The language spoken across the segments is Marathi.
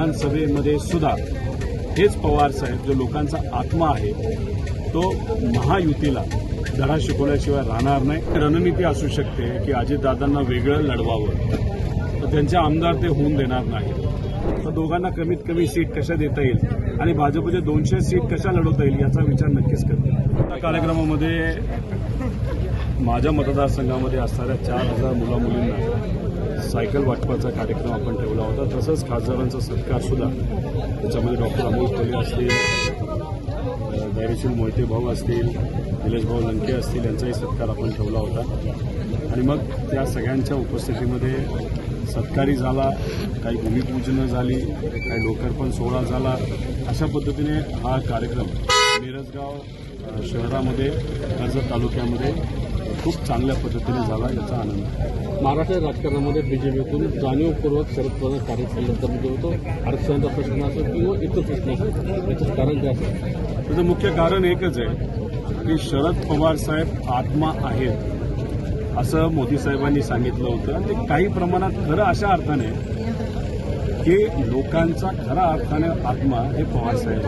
विधानसभेमध्ये सुद्धा हेच पवार साहेब जो लोकांचा आत्मा आहे तो महायुतीला धडा शिकवल्याशिवाय राहणार नाही. रणनीती असू शकते की अजितदादांना वेगळं लढवावं. तर त्यांचे आमदार ते होऊन देणार नाही तर दोघांना कमीत कमी सीट कशा देता येईल आणि भाजपचे दोनशे सीट कशा लढवता येईल याचा विचार नक्कीच करते. या कार्यक्रमामध्ये माझ्या मतदारसंघामध्ये असणाऱ्या चार हजार मुला मुलींना सायकल वाटपाचा कार्यक्रम आपण ठेवला होता. तसंच खासदारांचा सत्कार सुद्धा. त्याच्यामध्ये डॉक्टर अमोल कोल्हे असतील धैर्यशील मोहिते भाऊ असतील निलेश भाऊ लंके असतील यांचाही सत्कार आपण ठेवला होता. आणि मग त्या सगळ्यांच्या उपस्थितीमध्ये सत्कारी झाला काही भूमिपूजनं झाली काही लोकार्पण सोहळा झाला. अशा पद्धतीने हा कार्यक्रम मिरजगाव शहरामध्ये कर्जत तालुक्यामध्ये खूप चांगल्या पद्धतीने झाला याचा आनंद. महाराष्ट्र राजकारणामध्ये बीजेपीतून जाणीवपूर्वक शरद पवार कार्य केलं तर म्हणजे होतो आरक्षणाचा प्रश्न असो किंवा इतर प्रश्न असो याचं कारण काय असेल त्याचं मुख्य कारण एकच आहे की शरद पवार साहेब आत्मा आहेत असं मोदी साहेबांनी सांगितलं होतं. आणि ते काही प्रमाणात खरं अशा अर्थाने की लोकांचा खरा अर्थाने आत्मा हे पवार साहेब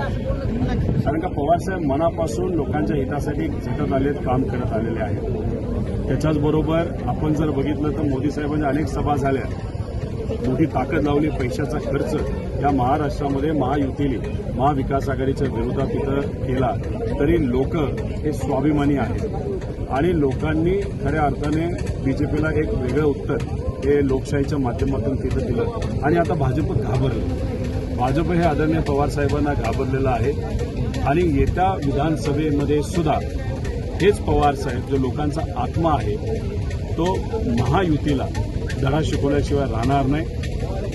कारण का पवार साहेब मनापासून लोकांच्या हितासाठी झटत आलेत काम करत आलेले आहेत. त्याच्याचबरोबर आपण जर बघितलं तर मोदी साहेबांच्या अनेक सभा झाल्या. मोठी ताकद लावली पैशाचा खर्च या महाराष्ट्रामध्ये महायुतीने महाविकास आघाडीच्या विरोधात तिथं केला. तरी लोक हे स्वाभिमानी आहेत. आणि लोकांनी खऱ्या अर्थाने बीजेपीला एक वेगळं उत्तर हे लोकशाहीच्या माध्यमातून तिथं दिलं. आणि आता भाजप घाबरलं. भाजप हे आदरणीय पवार साहेबांना घाबरलेलं आहे. आणि येत्या विधानसभेमध्ये सुद्धा हेच पवार साहेब जो लोकांचा आत्मा आहे तो महायुतीला धडा शिकवल्याशिवाय राहणार नाही.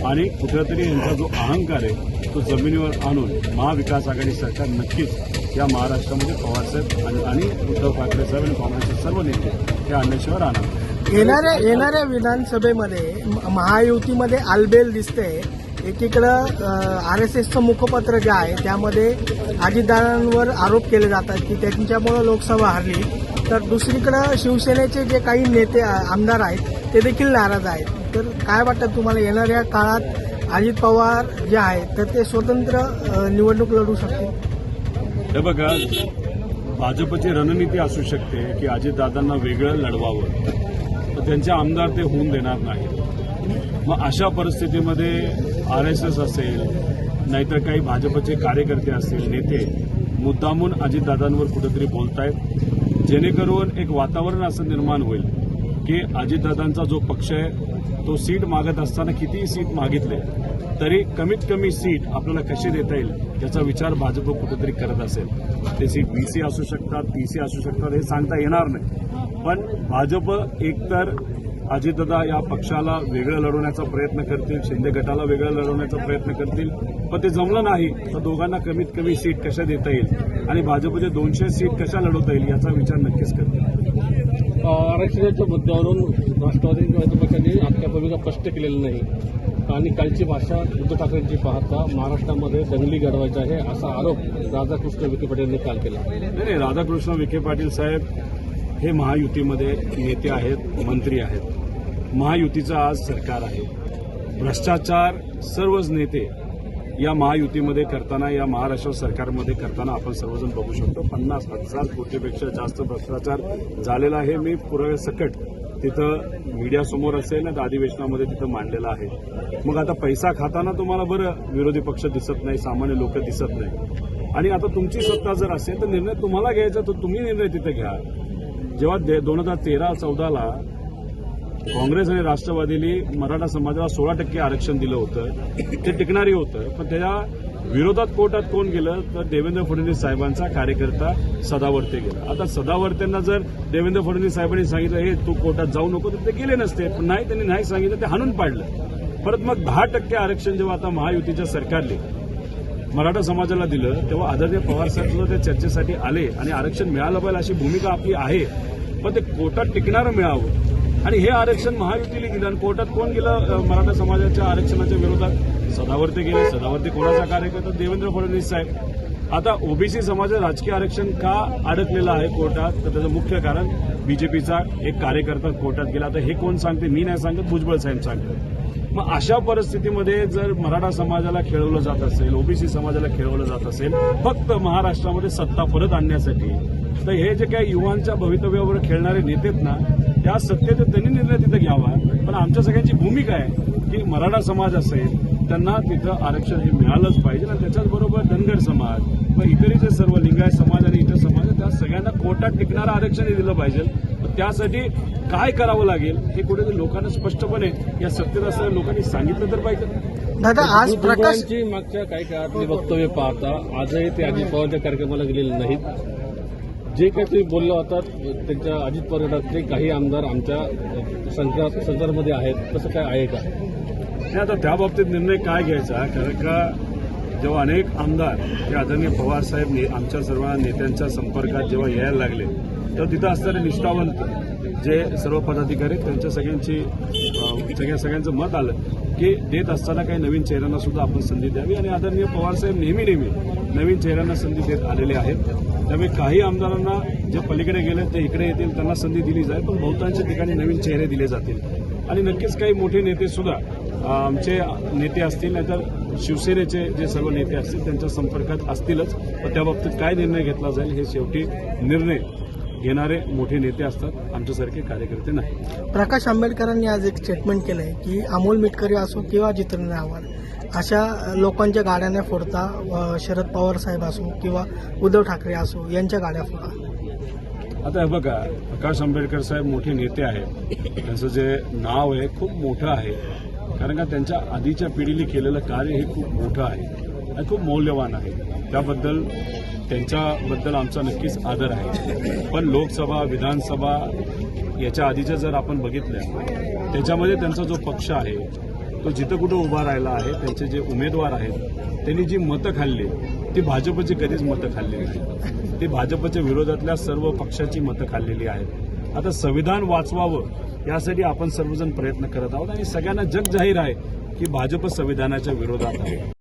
आणि कुठेतरी यांचा जो अहंकार आहे तो जमिनीवर आणून महाविकास आघाडी सरकार नक्कीच या महाराष्ट्रामध्ये पवारसाहेब आणि- आणि उद्धव ठाकरे साहेब आणि काँग्रेसचे सर्व नेते हे आणल्याशिवाय राहणार. येणाऱ्या येणाऱ्या विधानसभेमध्ये महायुतीमध्ये आलबेल दिसते. एकीकडं आर एस एसचं मुखपत्र जे आहे त्यामध्ये अजितदारांवर आरोप केले जातात की त्यांच्यामुळं लोकसभा हरली. तर दुसरीकडं शिवसेनेचे जे काही नेते आमदार आहेत ते देखील नाराज आहेत. तर काय वाटतं तुम्हाला येणाऱ्या काळात अजित पवार जे आहेत तर ते स्वतंत्र निवडणूक लढू शकतील? हे बघा भाजपची रणनीती असू शकते की अजितदादांना वेगळं लढवावं. तर त्यांचे आमदार ते होऊन देणार नाही मग अशा परिस्थितीमध्ये आर एस एस असेल नाहीतर काही भाजपचे कार्यकर्ते असतील नेते मुद्दामून अजितदादांवर कुठेतरी बोलतायत. जेणेकरून एक वातावरण असं निर्माण होईल की अजितदादांचा जो पक्ष आहे तो सीट मागत असताना कितीही सीट मागितले तरी कमीत कमी सीट आपल्याला कशी देता येईल याचा विचार भाजप कुठेतरी करत असेल. ते सीट बीसी असू शकतात टीसी असू शकतात हे सांगता येणार नाही. पण भाजप एकतर अजितदादा या पक्षाला वेगळं लढवण्याचा प्रयत्न करतील शिंदे गटाला वेगळं लढवण्याचा प्रयत्न करतील. पण ते जमलं नाही तर दोघांना कमीत कमी सीट कशा देता येईल? आणि भाजपचे दोनशे सीट कशा लढवता येईल याचा विचार नक्कीच करतील. आरक्षणाच्या मुद्द्यावरून राष्ट्रवादी पक्षाने आपल्या भूमिका स्पष्ट केलेली नाही. आणि कालची भाषा उद्धव ठाकरेंची पाहता महाराष्ट्रामध्ये दंगली घडवायचा आहे असा आरोप राधाकृष्ण विखे पाटील यांनी काल केला. नाही राधाकृष्ण विखे पाटील साहेब हे महायुतीमध्ये नेते आहेत मंत्री आहेत. महायुतीचं आज सरकार आहे. भ्रष्टाचार सर्वच नेते या महायुतीमध्ये करताना या महाराष्ट्र सरकारमध्ये करताना आपण सर्वजण बघू शकतो. पन्नास हजार कोटीपेक्षा जास्त भ्रष्टाचार झालेला आहे. मी पुराव्यासकट तिथं मीडियासमोर असेल ना अधिवेशनामध्ये तिथं मांडलेलं आहे. मग आता पैसा खाताना तुम्हाला बरं विरोधी पक्ष दिसत नाही सामान्य लोक दिसत नाही. आणि आता तुमची सत्ता जर असेल तर निर्णय तुम्हाला घ्यायचा तर तुम्ही निर्णय तिथे घ्या. जेव्हा दोन हजार तेरा चौदाला काँग्रेस आणि राष्ट्रवादीने मराठा समाजाला सोळा टक्के आरक्षण दिलं होतं. ते टिकणारी होतं. पण त्याच्या विरोधात कोर्टात कोण गेलं? तर देवेंद्र फडणवीस साहेबांचा कार्यकर्ता सदावर्ते गेला. आता सदावर्त्यांना जर देवेंद्र फडणवीस साहेबांनी सांगितलं हे तू कोर्टात जाऊ नको तर ते गेले नसते. पण नाही त्यांनी नाही सांगितलं ते हाणून पाडलं. परत मग दहा टक्के आरक्षण जेव्हा आता महायुतीच्या सरकारने मराठा समाजाला दिलं तेव्हा आदरणीय पवार साहेब सुद्धा त्या चर्चेसाठी आले आणि आरक्षण मिळालं पाहिजे अशी भूमिका आपली आहे. पण ते कोर्टात टिकणारं मिळावं. आणि हे आरक्षण महायुतीला दिलं आणि कोर्टात कोण गेलं मराठा समाजाच्या आरक्षणाच्या विरोधात? सदावर्ते गेले. सदावर्ते कोणाचा कार्यकर्ता? देवेंद्र फडणवीस साहेब. आता ओबीसी समाजात राजकीय आरक्षण का अडकलेलं आहे कोर्टात? तर त्याचं मुख्य कारण बीजेपीचा एक कार्यकर्ता कोर्टात गेला. आता हे कोण सांगते? मी नाही सांगत भुजबळ साहेब सांगतात. मग अशा परिस्थितीमध्ये जर मराठा समाजाला खेळवलं जात असेल ओबीसी समाजाला खेळवलं जात असेल फक्त महाराष्ट्रामध्ये सत्ता परत आणण्यासाठी तर हे जे काही युवांच्या भवितव्यावर खेळणारे नेते आहेत ना त्या सत्तेचा त्यांनी निर्णय तिथं घ्यावा. पण आमच्या सगळ्यांची भूमिका आहे की मराठा समाज असेल त्यांना तिथं आरक्षण हे मिळालंच पाहिजे आणि त्याच्याचबरोबर धनगर समाज व इतरही जे सर्व लिंगायत समाज आणि इतर समाज त्या सगळ्यांना कोर्टात टिकणारं आरक्षण हे दिलं पाहिजे. त्यासाठी काय करावं लागेल हे कुठेतरी लोकांना स्पष्टपणे या सत्तेत असलेल्या लोकांनी सांगितलं तर पाहिजे. दादा आज मागच्या काही काळातली वक्तव्य पाहता आजही ते अजित पवारच्या कार्यक्रमाला गेलेले नाहीत. जे काही तुम्ही बोलले होतात त्यांच्या अजित पवार गटातले काही आमदार आमच्या संघात संघामध्ये आहेत तसं काय आहे का? नाही आता त्या बाबतीत निर्णय काय घ्यायचा? कारण का जेव्हा अनेक आमदार हे आदरणीय पवार साहेब ने- आमच्या सर्व नेत्यांच्या संपर्कात जेव्हा यायला लागले तेव्हा तिथं असणारे निष्ठावंत जे सर्व पदाधिकारी त्यांच्या सगळ्यांची सगळ्या सगळ्यांचं मत आलं की देत असताना काही नवीन चेहऱ्यांना सुद्धा आपण संधी द्यावी. आणि आदरणीय पवारसाहेब नेहमी नेहमी नवीन चेहऱ्यांना संधी देत आलेले आहेत. त्यामुळे काही आमदारांना जे पलीकडे गेले ते इकडे येतील त्यांना संधी दिली जाईल पण बहुतांश ठिकाणी नवीन चेहरे दिले जातील. आणि नक्कीच काही मोठे नेते सुद्धा आमचे नेते असतील नाहीतर शिवसेनेचे जे सर्व नेते असतील त्यांच्या संपर्कात असतीलच. पण त्या बाबतीत काय निर्णय घेतला जाईल हे शेवटी निर्णय घेणारे मोठे नेते असतात. आमच्यासारखे कार्यकर्ते नाही. प्रकाश आंबेडकरांनी आज एक स्टेटमेंट केलंय की अमोल मिटकरी असो किंवा जितेंद्र आव्हाड अशा लोकांच्या गाड्या न फोडता शरद पवार साहेब असो किंवा उद्धव ठाकरे असो यांच्या गाड्या फोडा. आता हे बघा प्रकाश आंबेडकर साहेब मोठे नेते आहेत. त्यांचं जे नाव आहे खूप मोठं आहे. कारण का त्यांच्या आधीच्या पिढीने केलेलं कार्य हे खूप मोठं आहे. आणि खूप मौल्यवान आहे. त्याबद्दल त्यांच्याबद्दल आमचा नक्कीच आदर आहे. पण लोकसभा विधानसभा याच्या आधीच्या जर आपण बघितल्या त्याच्यामध्ये त्यांचा जो पक्ष आहे तो जिथं कुठं उभा राहिला आहे त्यांचे जे उमेदवार आहेत त्यांनी जी मतं खाल्ली ती भाजपची कधीच मतं खाल्ली नाही. ती भाजपच्या विरोधातल्या सर्व पक्षाची मतं खाल्लेली आहेत. आता संविधान वाचवावं यासाठी आपण सर्वजण प्रयत्न करत आहोत आणि सगळ्यांना जग जाहीर आहे की भाजप संविधानाच्या विरोधात आहे.